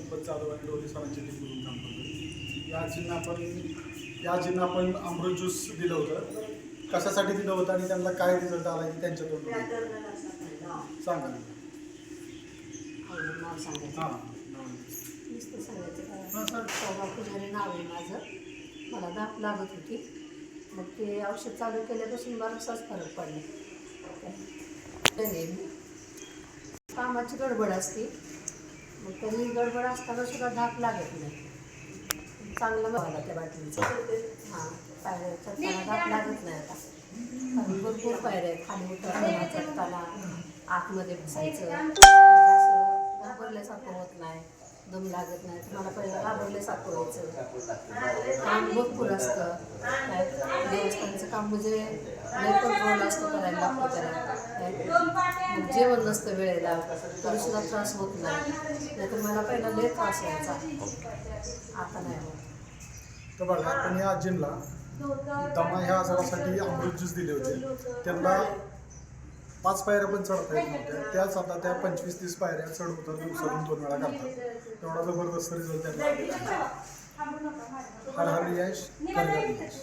संपत जाधव आणि डोली सरांची टीम म्हणून काम करतो या आजींना आपण या आजींना आपण अमृत ज्यूस दिलं होतं. कशासाठी दिलं होतं आणि त्यांना काय रिझल्ट आला की त्यांच्या तोंडून सांगा. हां पुजारी नाव आहे माझं. मला दाप लागत होती. मग ते औषध चालू केल्यापासून बराचसाच फरक पडला. कामाची गडबड असते. तरी गडबड असताना सुद्धा धाप लागत नाही. चांगलं बघायला त्या बाटलीचं हां. पायऱ्या चढताना धाप लागत नाही आता. कारण भरपूर पायऱ्या खाली उतरताना चढताना आतमध्ये बसायचं. म्हणजे असं घाबरल्यासारखं होत नाही. दम लागत नाही. तुम्हाला पहिलं घाबरल्यासारखं व्हायचं. काम भरपूर असतं. देवस्थानचं काम म्हणजे लय कंट्रोल असतं करायला लागतं त्याला काय मग जेवण नसतं वेळेला तरी सुद्धा त्रास होत नाही. नाहीतर मला पहिला लय त्रास व्हायचा आता नाही होत. तर बघा आपण या आजींना दमा ह्या आजारासाठी अमृत ज्यूस दिले होते. त्यांना पाच पायऱ्या पण चढता येत नव्हत्या. त्याच आता त्या पंचवीस तीस पायऱ्या चढ होतात दिवसातून दोन वेळा करतात. तेवढा जबरदस्त रिझल्ट त्यांना. हर हर यश हर हर यश.